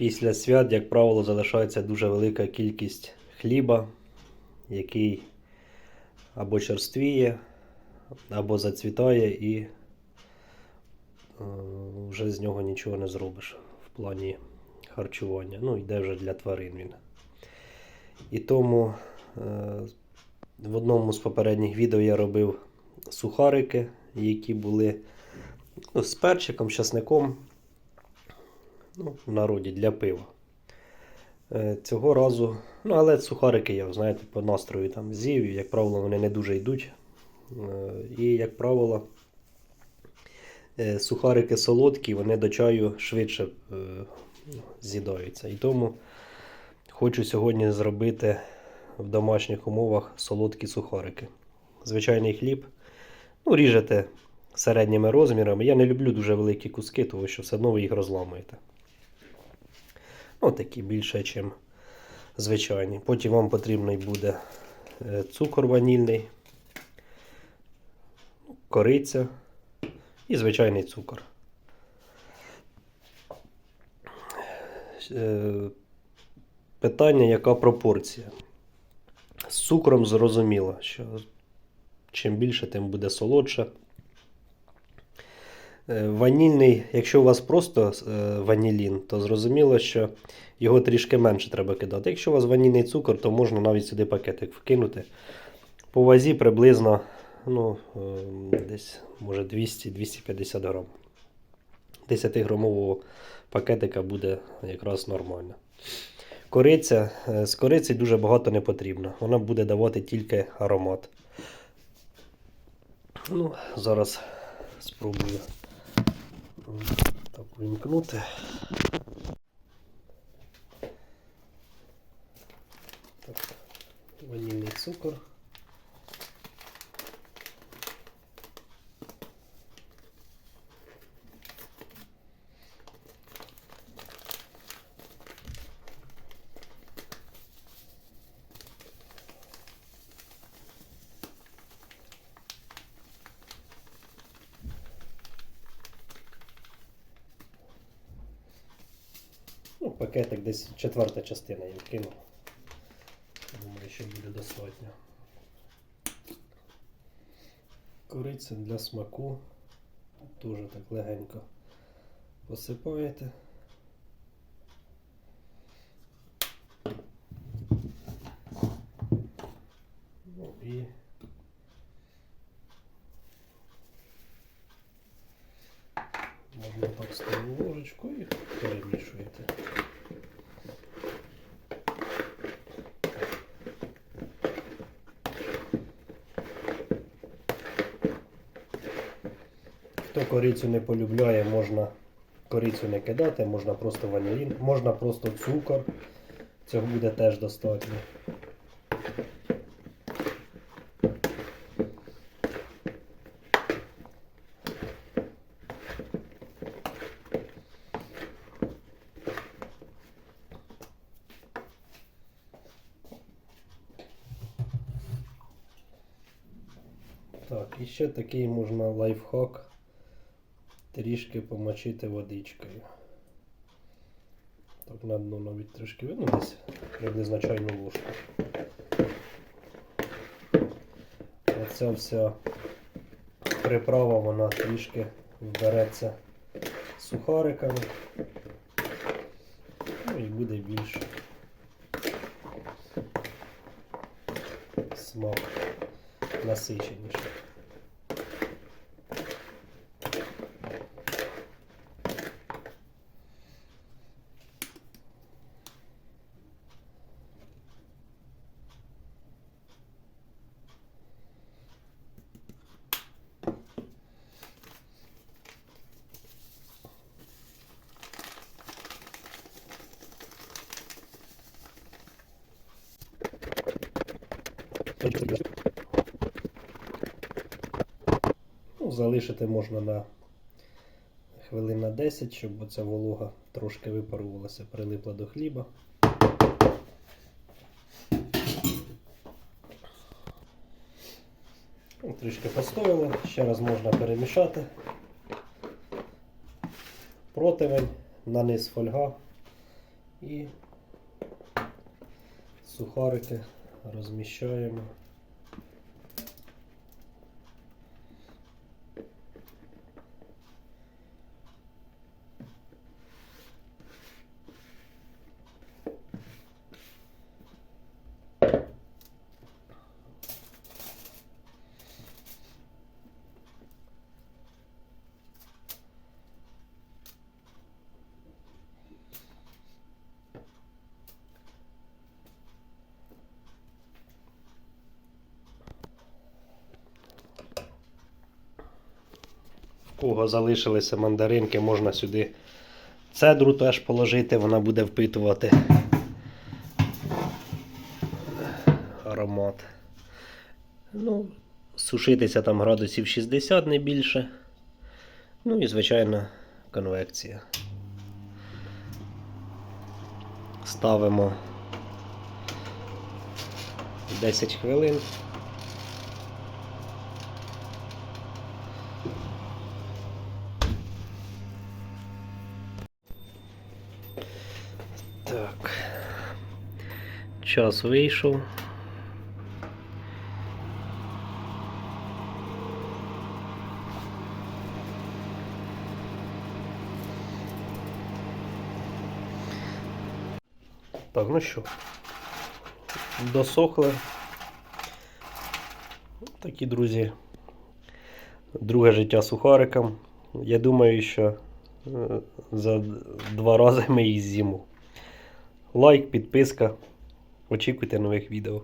Після свят, як правило, залишається дуже велика кількість хліба, який або черствіє, або зацвітає, і е, вже з нього нічого не зробиш в плані харчування. Ну, йде вже для тварин він. І тому е, в одному з попередніх відео я робив сухарики, які були ну, з перчиком, з часником. Ну, в народі для пива. Е, Цього разу, ну але сухарики я, знаєте, по настрою там з'їв, як правило, вони не дуже йдуть. Е, І, як правило, е, сухарики солодкі, вони до чаю швидше з'їдаються. І тому хочу сьогодні зробити в домашніх умовах солодкі сухарики. Звичайний хліб. Ну, ріжете середніми розмірами. Я не люблю дуже великі куски, тому що все одно ви їх розламуєте. Ну, такі більше, ніж звичайні. Потім вам потрібний буде е, цукор ванільний, кориця і звичайний цукор. Е, Питання, яка пропорція? З цукром зрозуміло, що чим більше, тим буде солодше. Е, Ванільний, якщо у вас просто е, ванілін, то зрозуміло, що його трішки менше треба кидати. Якщо у вас ванільний цукор, то можна навіть сюди пакетик вкинути. По вазі приблизно ну, е, десь може 200-250 грам. 10-грамового пакетика буде якраз нормально. Кориця, е, з кориці дуже багато не потрібно. Вона буде давати тільки аромат. Ну, зараз спробую так вимкнути. Так, ванільний цукор. Пакетик десь четверта частина я вкинув. Думаю, що буде достатньо. Кориця для смаку. Дуже так легенько посипаєте. Ну і можна так столову ложечку і перемішуєте. Хто корицю не полюбляє, можна корицю не кидати, можна просто ванілін, можна просто цукор. Цього буде теж достатньо. Так, і ще такий можна лайфхак трішки помочити водичкою. Так, на дно навіть трішки видно десь приблизно чайну ложку. Оця вся приправа, вона трішки вбереться сухариками. Ну і буде більш смак насиченіше. Ну, залишити можна на хвилин на 10, щоб оця волога трошки випарувалася, прилипла до хліба. Ну, Трішки постояло, ще раз можна перемішати. Противень, на низ фольга І сухарики розміщаємо. Кого залишилися мандаринки, можна сюди цедру теж положити, вона буде впитувати аромат. Ну, сушитися там градусів 60 не більше. Ну і, звичайно, конвекція. Ставимо 10 хвилин. Так. Час вийшов. Так, ну що, досохли. Такі, друзі, друге життя сухарикам. Я думаю, що е, за два рази ми їх з'їмо. Лайк, підписка. Очікуйте нових відео.